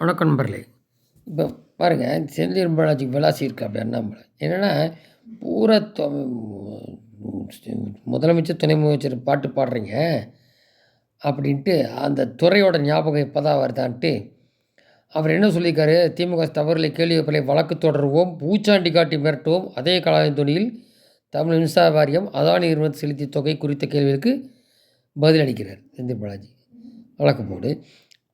வணக்கம் நண்பர்களே. இப்போ பாருங்கள் செந்தில் பாலாஜிக்கு விளாசி இருக்கு அப்படி அண்ணாமலை என்னென்னா பூரா தொ- முதலமைச்சர் துணை முதலமைச்சர் பாட்டு பாடுறீங்க அப்படின்ட்டு அந்த துறையோட ஞாபகம் இப்போ தான் வருதான்ட்டு அவர் என்ன சொல்லியிருக்காரு? திமுக தவறுகளை கேள்வி வழக்கு தொடருவோம் பூச்சாண்டி காட்டி மிரட்டுவோம் அதே கலாயின் துணியில் தமிழ் மின்சார வாரியம் அதானி நிறுவனத்தில் செலுத்திய தொகை குறித்த கேள்விகளுக்கு பதிலளிக்கிறார் செந்தில் பாலாஜி. வழக்கு போடு.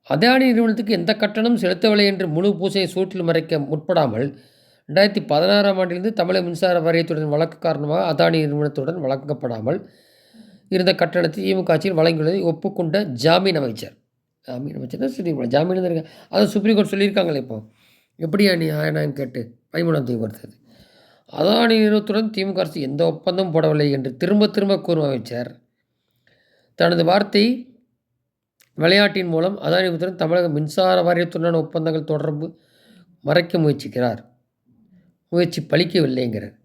அதானி நிறுவனத்துக்கு எந்த கட்டணம் செலுத்தவில்லை என்று முழு பூசையை சூட்டில் மறைக்க முற்படாமல் ரெண்டாயிரத்தி பதினாறாம் ஆண்டிலிருந்து தமிழக மின்சார வாரியத்துடன் வழக்கு காரணமாக அதானி நிறுவனத்துடன் வழங்கப்படாமல் இருந்த கட்டணத்தை திமுக ஆட்சியில் வழங்கியுள்ளதை ஒப்புக்கொண்ட ஜாமீன் அமைச்சர். ஜாமீன் அமைச்சர் சரி ஜாமீன் தான் இருக்கு அதை சுப்ரீம் கோர்ட் சொல்லியிருக்காங்களே இப்போ. எப்படியா நீ ஆயனான்னு கேட்டு பதிமூணாம் தேதி வருது அதானி நிறுவனத்துடன் திமுக அரசு எந்த ஒப்பந்தம் போடவில்லை என்று திரும்ப திரும்ப கூறும் அமைச்சர். தனது வார்த்தை விளையாட்டின் மூலம் அதானி நிறுவனத்துடன் தமிழக மின்சார வாரியத்துடனான ஒப்பந்தங்கள் தொடர்பு மறைக்க முயற்சிக்கிறார். முயற்சி பலிக்கவில்லைங்கிறார்.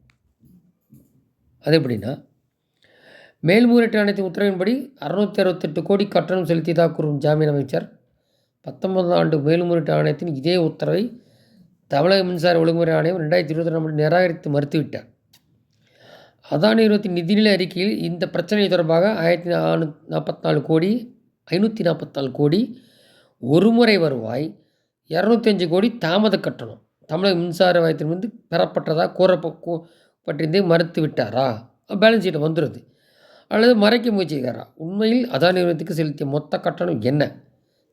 அது எப்படின்னா மேல்முறையீட்டு ஆணையத்தின் உத்தரவின்படி அறுநூத்தி அறுபத்தெட்டு கோடி கட்டணம் செலுத்தியதாக கூறும் ஜாமீன் அமைச்சர். பத்தொன்பதாம் ஆண்டு மேல்முறையீட்டு ஆணையத்தின் இதே உத்தரவை தமிழக மின்சார ஒழுங்குமுறை ஆணையம் ரெண்டாயிரத்தி இருபத்தி ரெண்டு நிராகரித்து மறுத்துவிட்டார். அதானி நிறுவனத்தின் நிதிநிலை அறிக்கையில் இந்த பிரச்சனை தொடர்பாக ஆயிரத்தி நானூ நாற்பத்தி நாலு கோடி ஐநூற்றி நாற்பத்தாலு கோடி கோடி ஒருமுறை வருவாய். இரநூத்தஞ்சு கோடி தாமத கட்டணம். தமிழக மின்சார வாரியத்திலிருந்து பெறப்பட்டதாக கூறப்ப பற்றியிருந்தே மறுத்து விட்டாரா? பேலன்ஸ் ஷீட்டை வந்துடுது அல்லது மறைக்க முயற்சிக்கிறாரா? உண்மையில் அதானி நிறுவனத்துக்கு செலுத்திய மொத்த கட்டணம் என்ன?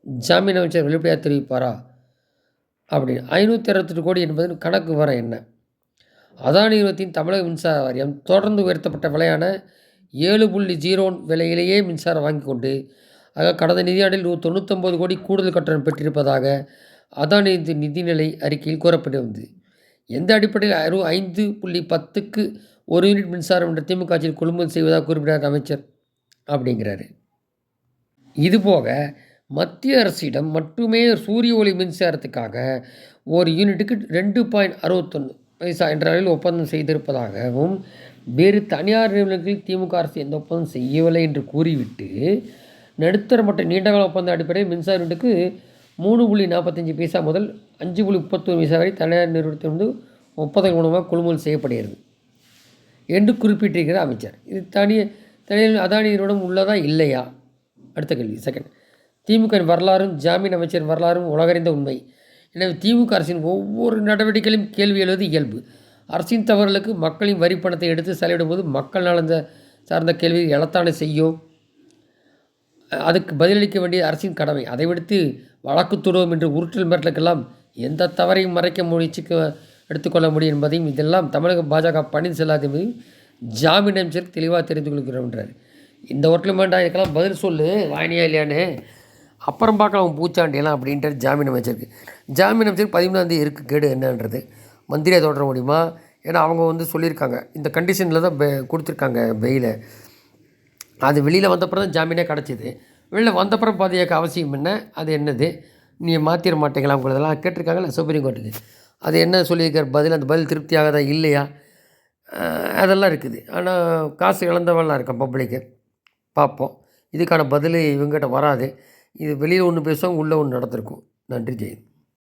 ஜாமீன் அமைச்சர் வெளிப்படையாக தெரிவிப்பாரா? அப்படின்னு. ஐநூற்றி அறுபத்தெட்டு கோடி என்பது கணக்கு வர என்ன? அதானி நிறுவனத்தின் தமிழக மின்சார வாரியம் தொடர்ந்து உயர்த்தப்பட்ட விலையான ஏழு புள்ளி ஜீரோ விலையிலேயே மின்சாரம் வாங்கி கொண்டு ஆக கடந்த நிதியாண்டில் நூ தொண்ணூத்தொம்பது கோடி கூடுதல் கட்டணம் பெற்றிருப்பதாக அதானி நிதி நிதிநிலை அறிக்கையில் கூறப்பட்டிருந்தது. எந்த அடிப்படையில் அறு ஐந்து புள்ளி பத்துக்கு ஒரு யூனிட் மின்சாரம் என்ற திமுக ஆட்சியில் கொள்முதல் செய்வதாக குறிப்பிட்டார் அமைச்சர் அப்படிங்கிறாரு. இதுபோக மத்திய அரசிடம் மட்டுமே சூரிய ஒளி மின்சாரத்துக்காக ஒரு யூனிட்டுக்கு ரெண்டு பாயிண்ட் அறுபத்தொன்று பைசா என்ற அளவில் ஒப்பந்தம் செய்திருப்பதாகவும் வேறு தனியார் நிறுவனங்களில் திமுக அரசு எந்த ஒப்பந்தம் செய்யவில்லை என்று கூறிவிட்டு நடுத்தர மற்றும் நீண்டகால ஒப்பந்த அடிப்படையில் மின்சார யூனிட்டுக்கு மூணு புள்ளி நாற்பத்தஞ்சு பைசா முதல் அஞ்சு புள்ளி முப்பத்தொரு பைசா வரை தனியார் நிறுவனத்திலிருந்து ஒப்பந்தம் மூலமாக கொள்முதல் செய்யப்படுகிறது. என்று குறிப்பிட்டிருக்கிறார் அமைச்சர். இது தனி தனியார் அதானி நிறுவனம் உள்ளதா இல்லையா? அடுத்த கேள்வி செகண்ட் திமுக வரலாறும் ஜாமீன் அமைச்சர் வரலாறும் உலகறிந்த உண்மை. எனவே திமுக அரசின் ஒவ்வொரு நடவடிக்கையிலும் கேள்வி எழுவது இயல்பு. அரசின் தவறுகளுக்கு மக்களின் வரி பணத்தை எடுத்து செலவிடும்போது மக்கள் நலந்த சார்ந்த கேள்வி எழத்தானே செய்யும். அதுக்கு பதிலளிக்க வேண்டிய அரசின் கடமை. அதை விடுத்து வழக்கு தொடுவோம் என்று உருட்டல் மிரட்டலுக்கெல்லாம் எந்த தவறையும் மறைக்க முயற்சிக்க எடுத்துக்கொள்ள முடியும் என்பதையும் இதெல்லாம் தமிழக பாஜக பணி செல்லாது என்பதையும் ஜாமீன் அமைச்சர் தெளிவாக தெரிந்து கொள்கிறோன்றார் இந்த ஹோட்டல் வேண்டாம் இதுக்கெல்லாம் பதில் சொல்லு வாயினியா இல்லையான்னு. அப்புறம் பார்க்கலாம் பூச்சாண்டியெல்லாம் அப்படின்ட்டு ஜாமீன் அமைச்சருக்கு ஜாமீன் அமைச்சருக்கு பதிமூணாந்தேதி இருக்குது கேடு என்னன்றது. மந்திரியை தொடர முடியுமா? ஏன்னா அவங்க வந்து சொல்லியிருக்காங்க. இந்த கண்டிஷனில் தான் பெ கொடுத்துருக்காங்க பெயிலை அது வெளியில் வந்தப்புறம் தான் ஜாமீனே கிடச்சிது. வெளியில் வந்தப்புறம் பாதியாக்க அவசியம் என்ன? அது என்னது? நீ மாற்றிட மாட்டீங்களா உங்களதெல்லாம் கேட்டிருக்காங்கல்ல சுப்ரீம் கோர்ட்டுக்கு அது என்ன சொல்லியிருக்கார்? பதில் அந்த பதில் திருப்தியாகதா? இல்லையா? அதெல்லாம் இருக்குது. ஆனால் காசு இழந்தவெல்லாம் இருக்கான் பப்ளிக்கு பார்ப்போம். இதுக்கான பதில் இவங்ககிட்ட வராது. இது வெளியில் ஒன்று பேசுவாங்க உள்ளே ஒன்று நடந்திருக்கும். நன்றி ஜெயந்த்